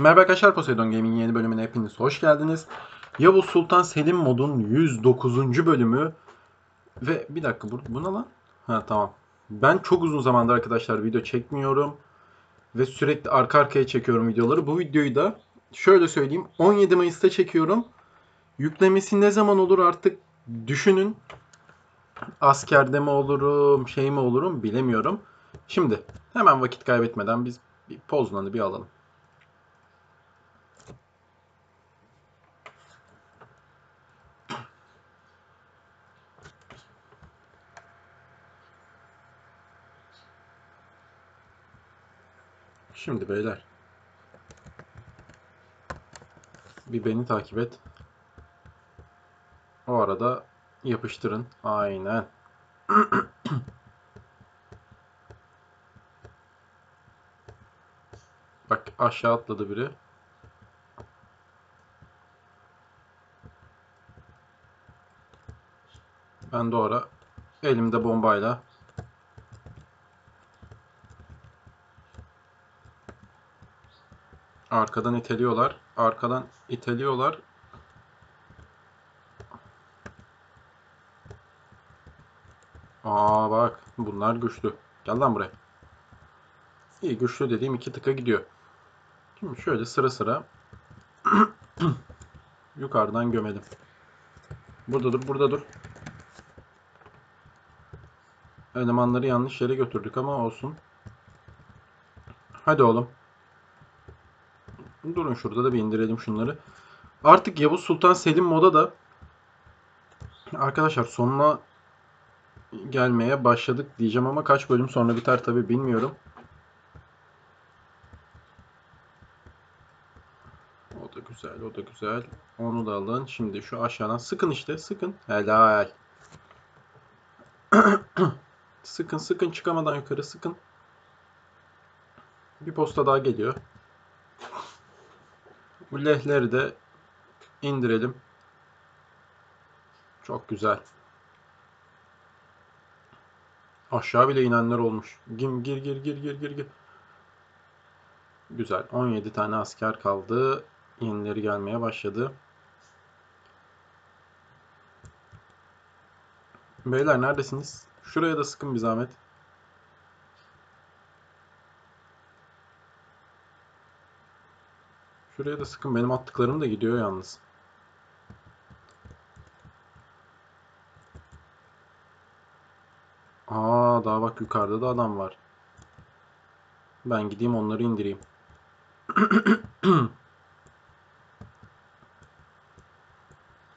Merhaba arkadaşlar Poseidon Gaming yeni bölümüne hepiniz hoş geldiniz. Yavuz Sultan Selim modun 109. bölümü ve bir dakika bu, bu ne lan? Ha tamam. Ben çok uzun zamandır arkadaşlar video çekmiyorum ve sürekli arka arkaya çekiyorum videoları. Bu videoyu da şöyle söyleyeyim 17 Mayıs'ta çekiyorum. Yüklemesi ne zaman olur artık düşünün. Askerde mi olurum, şey mi olurum bilemiyorum. Şimdi hemen vakit kaybetmeden biz bir pozlanı bir alalım. Şimdi beyler. Bir beni takip et. O arada yapıştırın. Aynen. Bak aşağı atladı biri. Ben de ara elimde bombayla Arkadan iteliyorlar. Arkadan iteliyorlar. Aa bak bunlar güçlü. Gel lan buraya. İyi güçlü dediğim iki tıka gidiyor. Şimdi şöyle sıra sıra yukarıdan gömelim. Burada dur, burada dur. Elemanları yanlış yere götürdük ama olsun. Hadi oğlum. Durun şurada da bir indirelim şunları. Artık Yavuz Sultan Selim moda da arkadaşlar sonuna gelmeye başladık diyeceğim ama kaç bölüm sonra biter tabi bilmiyorum. O da güzel, o da güzel. Onu da alın. Şimdi şu aşağıdan sıkın işte, sıkın. Helal. sıkın, sıkın çıkamadan yukarı sıkın. Bir posta daha geliyor. Bu lehleri de indirelim. Çok güzel. Aşağı bile inenler olmuş. Gir gir gir gir gir gir gir. Güzel. 17 tane asker kaldı. Yenileri gelmeye başladı. Beyler neredesiniz? Şuraya da sıkın bir zahmet. Şuraya da sıkın. Benim attıklarım da gidiyor yalnız. Aa daha bak yukarıda da adam var. Ben gideyim onları indireyim.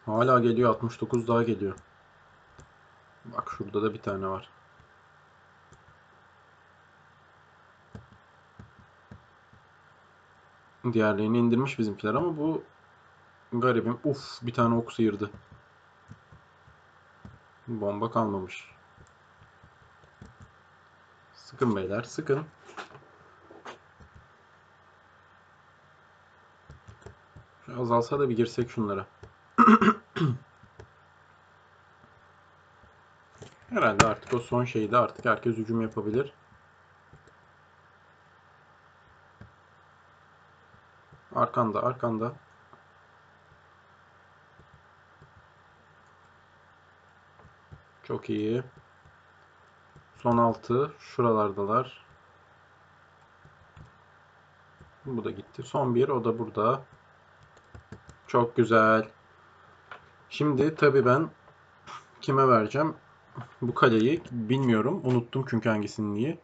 Hala geliyor. 69 daha geliyor. Bak şurada da bir tane var. Diğerlerini indirmiş bizimkiler ama bu garibim. Uf bir tane ok sıyırdı. Bomba kalmamış. Sıkın beyler sıkın. Şu azalsa da bir girsek şunlara. Herhalde artık o son şeyde artık herkes hücum yapabilir. Arkanda, arkanda. Çok iyi. Son altı. Şuralardalar. Bu da gitti. Son bir. O da burada. Çok güzel. Şimdi tabii ben kime vereceğim? Bu kaleyi bilmiyorum. Unuttum çünkü hangisini diye.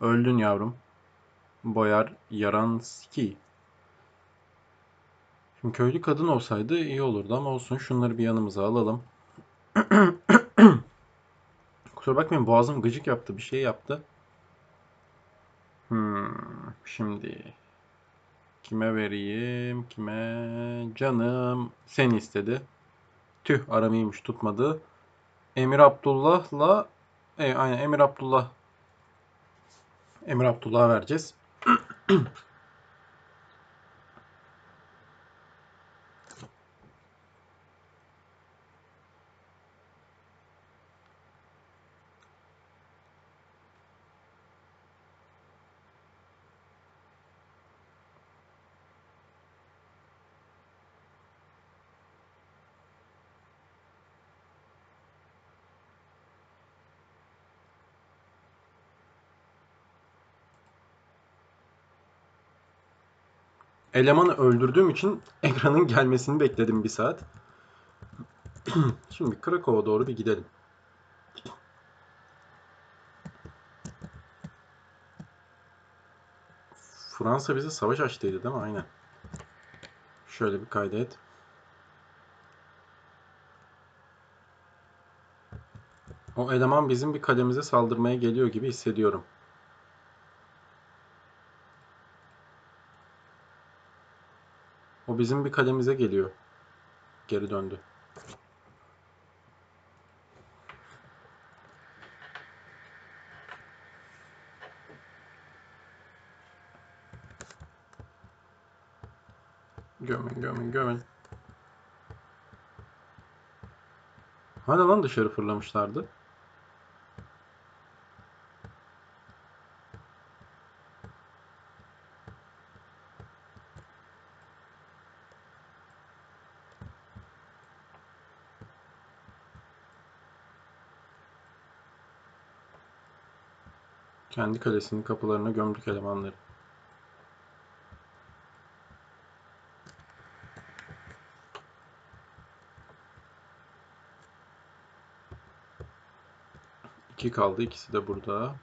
Öldün yavrum. Boyar Yaranski. Şimdi köylü kadın olsaydı iyi olurdu ama olsun. Şunları bir yanımıza alalım. Kusura bakmayın boğazım gıcık yaptı. Bir şey yaptı. Hmm, şimdi kime vereyim? Kime? Canım seni istedi. Tüh aramıymış tutmadı. Emir Abdullah'la e, aynen Emir Abdullah Emir Abdullah'a vereceğiz. elemanı öldürdüğüm için ekranın gelmesini bekledim bir saat. Şimdi Krakow'a doğru bir gidelim. Fransa bize savaş açtıydı değil mi? Aynen. Şöyle bir kaydet. O eleman bizim bir kalemize saldırmaya geliyor gibi hissediyorum. Bizim bir kalemize geliyor. Geri döndü. Gömün gömün gömün. Hani lan dışarı fırlamışlardı? Kendi kalesinin kapılarına gömdük elemanları. İki kaldı. ikisi de burada.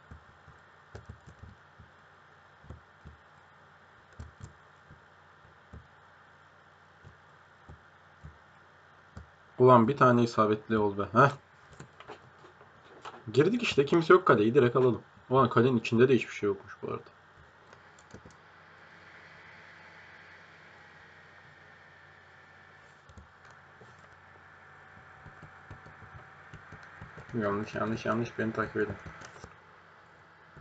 Ulan bir tane isabetli ol be. Heh. Girdik işte. Kimse yok kaleyi. Direkt alalım. Ulan kalenin içinde de hiçbir şey yokmuş bu arada. Yanlış yanlış yanlış beni takip edin.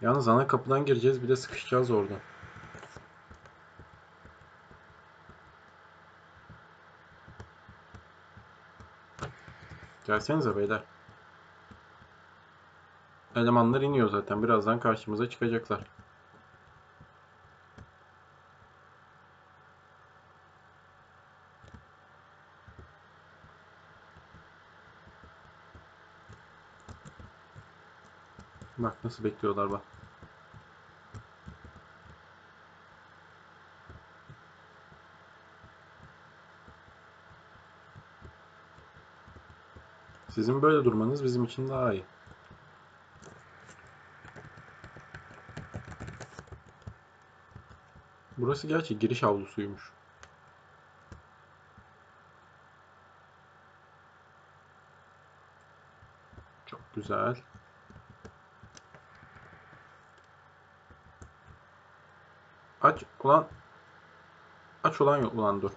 Yalnız ana kapıdan gireceğiz bir de sıkışacağız orada. Gelsenize beyler. Elemanlar iniyor zaten. Birazdan karşımıza çıkacaklar. Bak nasıl bekliyorlar bak. Sizin böyle durmanız bizim için daha iyi. Burası gerçi giriş avlusuymuş. Çok güzel. Aç ulan. Aç ulan yok ulan dur.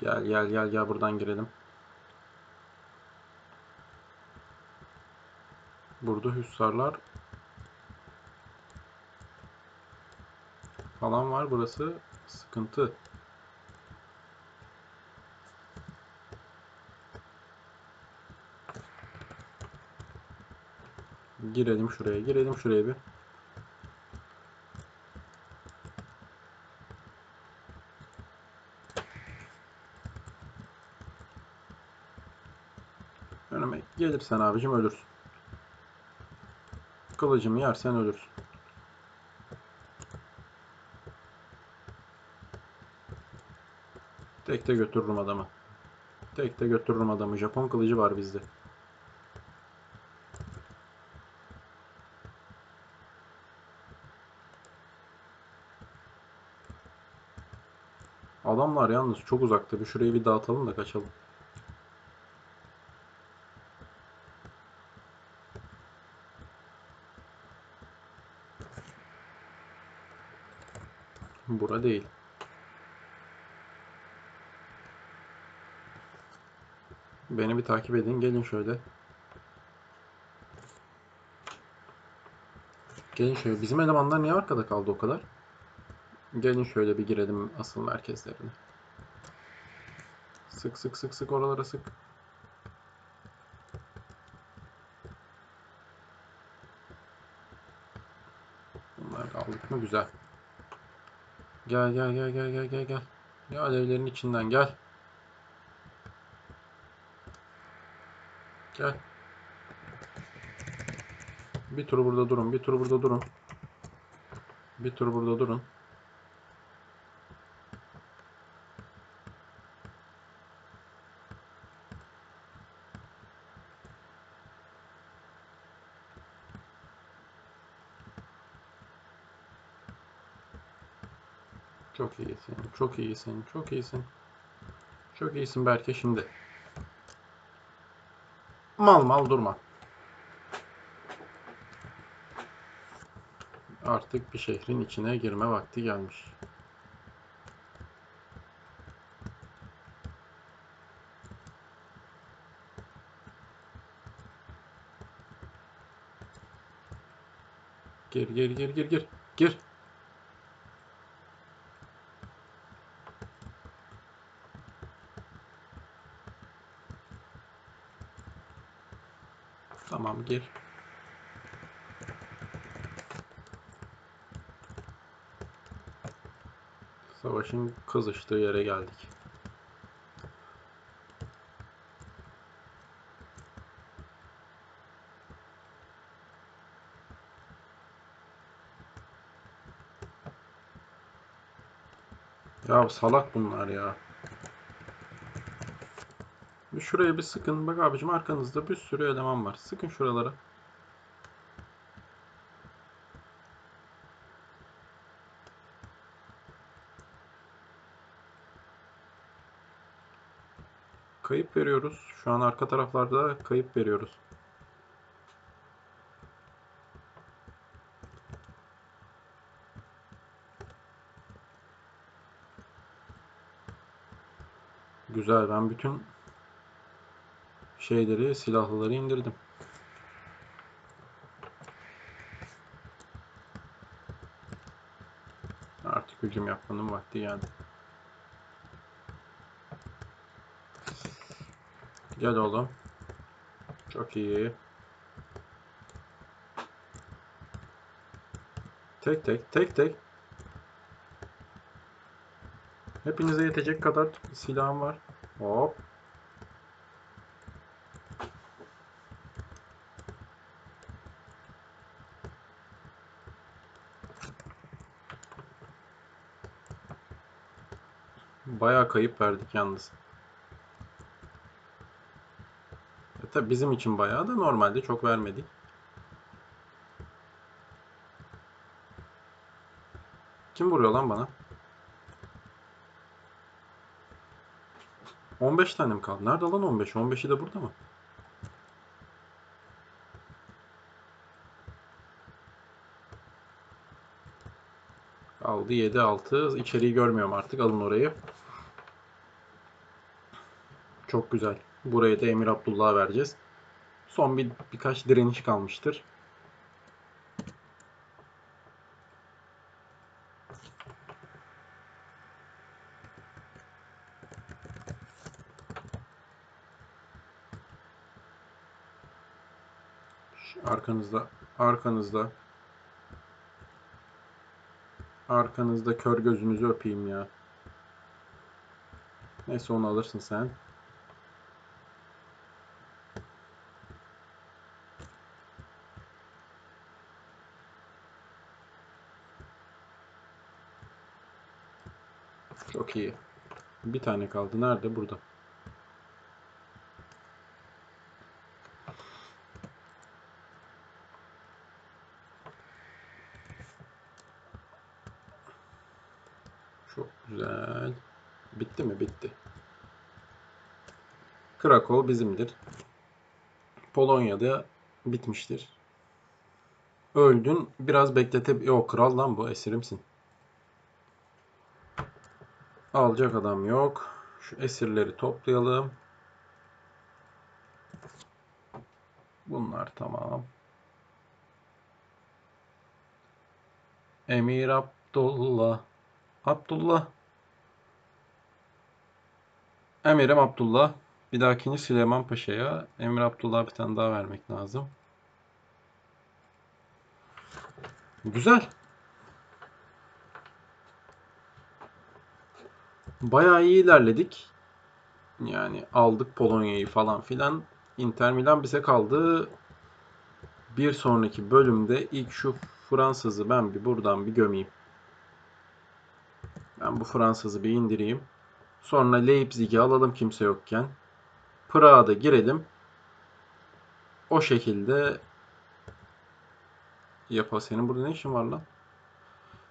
Gel gel gel gel buradan girelim. Burada hüssarlar falan var. Burası sıkıntı. Girelim şuraya. Girelim şuraya bir. Önüme gelirsen abicim ölürsün. Kılıcımı yersen ölürsün. Tek de götürürüm adamı. Tek de götürürüm adamı. Japon kılıcı var bizde. Adamlar yalnız çok uzakta. Bir şurayı bir dağıtalım da kaçalım. Bura değil. Beni bir takip edin. Gelin şöyle. Gelin şöyle. Bizim elemanlar niye arkada kaldı o kadar? Gelin şöyle bir girelim asıl merkezlerine. Sık sık sık sık oralara sık. Bunları aldık mı? Güzel. Gel gel gel gel gel gel gel. Ya alevlerin içinden gel. Gel. Bir tur burada durun. Bir tur burada durun. Bir tur burada durun. Çok iyisin, çok iyisin, çok iyisin. Çok iyisin Berke şimdi. Mal mal durma. Artık bir şehrin içine girme vakti gelmiş. Gir gir gir gir gir. Gir. Tamam gir. Savaşın kızıştığı yere geldik. Ya salak bunlar ya. Şuraya bir sıkın. Bak abicim arkanızda bir sürü eleman var. Sıkın şuralara. Kayıp veriyoruz. Şu an arka taraflarda kayıp veriyoruz. Güzel. Ben bütün şeyleri, silahlıları indirdim. Artık hücum yapmanın vakti geldi. Gel oğlum. Çok iyi. Tek tek, tek tek. Hepinize yetecek kadar silahım var. Hop. Bayağı kayıp verdik yalnız. E tabi bizim için bayağı da normalde çok vermedik. Kim vuruyor lan bana? 15 tane mi kaldı? Nerede lan 15? 15'i de burada mı? Aldı 7 6. İçeriği görmüyorum artık. Alın orayı. Çok güzel. Buraya da Emir Abdullah'a vereceğiz. Son bir birkaç direniş kalmıştır. Arkanızda, arkanızda. Arkanızda kör gözünüzü öpeyim ya. Neyse onu alırsın sen. Çok. Bir tane kaldı. Nerede? Burada. Çok güzel. Bitti mi? Bitti. Krakow bizimdir. Polonya'da bitmiştir. Öldün. Biraz beklete... Yok kral lan bu. Esirimsin. Alacak adam yok. Şu esirleri toplayalım. Bunlar tamam. Emir Abdullah. Abdullah. Emirim Abdullah. Bir dahakini Süleyman Paşa'ya Emir Abdullah'a bir tane daha vermek lazım. Güzel. Bayağı iyi ilerledik. Yani aldık Polonya'yı falan filan. Inter Milan bize kaldı. Bir sonraki bölümde ilk şu Fransızı ben bir buradan bir gömeyim. Ben bu Fransızı bir indireyim. Sonra Leipzig'i alalım kimse yokken. Prag'a da girelim. O şekilde yapalım. Senin burada ne işin var lan?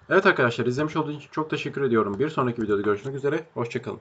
Evet arkadaşlar izlemiş olduğunuz için çok teşekkür ediyorum. Bir sonraki videoda görüşmek üzere. Hoşçakalın.